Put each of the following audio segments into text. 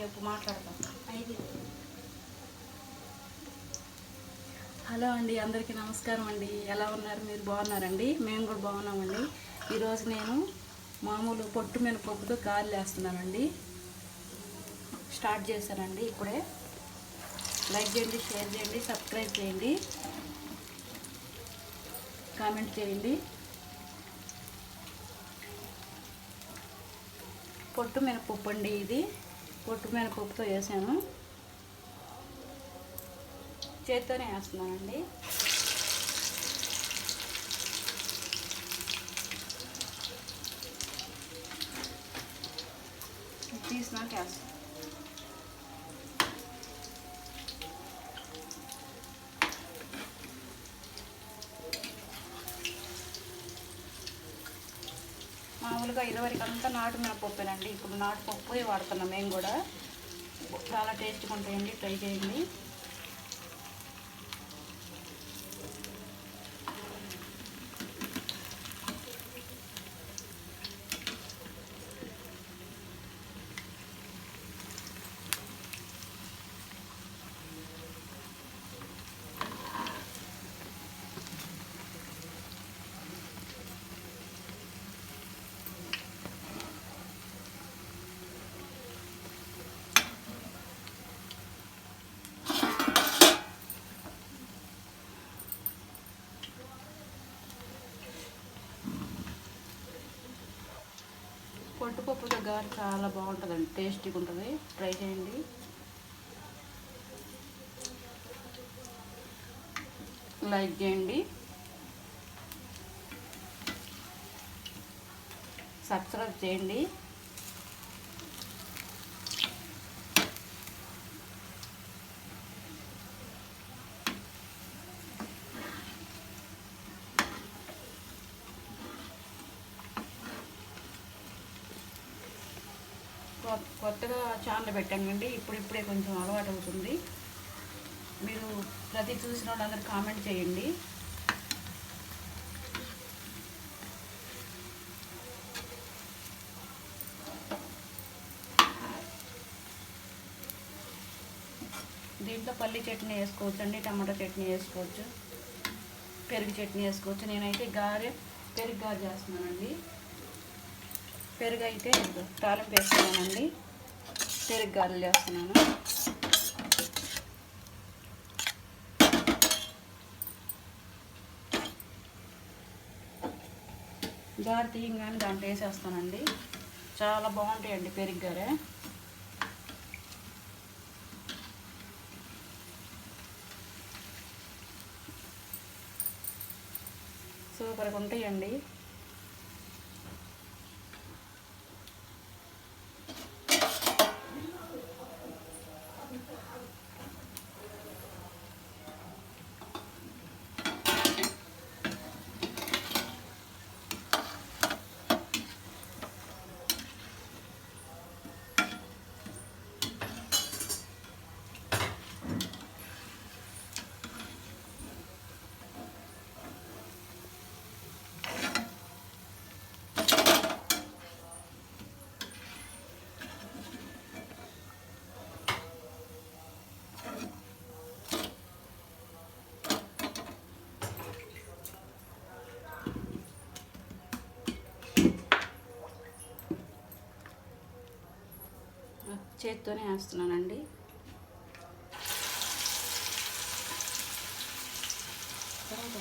చెప్పు మాట్లాడతాం హలో అండి అందరికీ నమస్కారం అండి. ఎలా ఉన్నారు? మీరు బాగున్నారండి? మేము కూడా బాగున్నామండి. ఈరోజు నేను మామూలు పొట్టు మినపప్పుతో గారెలు వేస్తున్నానండి. స్టార్ట్ చేశానండి ఇప్పుడే. లైక్ చేయండి షేర్ చేయండి సబ్స్క్రైబ్ చేయండి. కామెంట్ చేయండి. పొట్టు మినపప్పు అండి ఇది. పొట్టు మినపప్పుతో వేసాను. చేత్తోనే వేస్తున్నానండి. తీసినాక వేస్తాను. మామూలుగా ఇదివరకు అంతా నాటు మినపప్పేనండి. ఇప్పుడు నాటు పప్పు వాడుతున్నాం మేము కూడా. చాలా టేస్ట్గా ఉంటాయండి. ట్రై చేయండి. పొట్టుపప్పు దగ్గర చాలా బాగుంటుందండి. టేస్టీగా ఉంటుంది. ట్రై చేయండి. లైక్ చేయండి. సబ్స్క్రైబ్ చేయండి. కొత్తగా ఛానల్ పెట్టానండి ఇప్పుడు ఇప్పుడే కొంచెం అలవాటు అవుతుంది. మీరు ప్రతి చూసిన వాళ్ళందరూ కామెంట్ చేయండి. దీంట్లో పల్లి చట్నీ వేసుకోవచ్చు అండి టమాటా చట్నీ వేసుకోవచ్చు పెరుగు చట్నీ వేసుకోవచ్చు. నేనైతే గారె పెరుగు గారు చేస్తున్నానండి. పెరుగు అయితే తాలింపు వేస్తున్నానండి. పెరుగు గారెలు చేస్తున్నాను గారి తీయంగానే దాంట్లో వేసేస్తానండి. చాలా బాగుంటాయండి పెరుగు గారే. సూపర్గా ఉంటాయండి. చేత్తోనే వేస్తున్నానండి. తర్వాత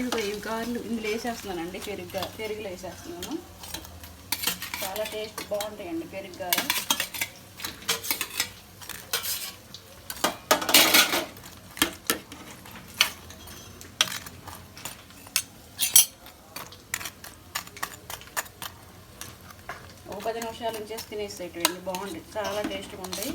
ఇంకా ఇవి గారెలు ఇందులో వేసేస్తున్నానండి పెరుగు పెరుగులో వేసేస్తున్నాను. చాలా టేస్ట్ బాగుంటాయండి పెరుగు గారె ఒక పది నిమిషాలు నుంచి తినేసేటండి బాగుంటుంది చాలా టేస్ట్గా ఉంటాయి.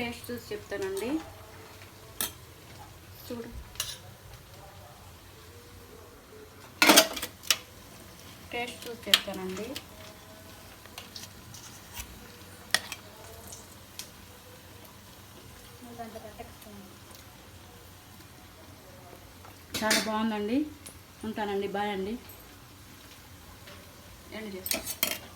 టేస్ట్ చూసి చెప్తానండి. చూడు. టేస్ట్ చూసి చెప్తానండి. చాలా బాగుందండి. ఉంటానండి బాయ్ అండి. ఎండ్ చేస్తాను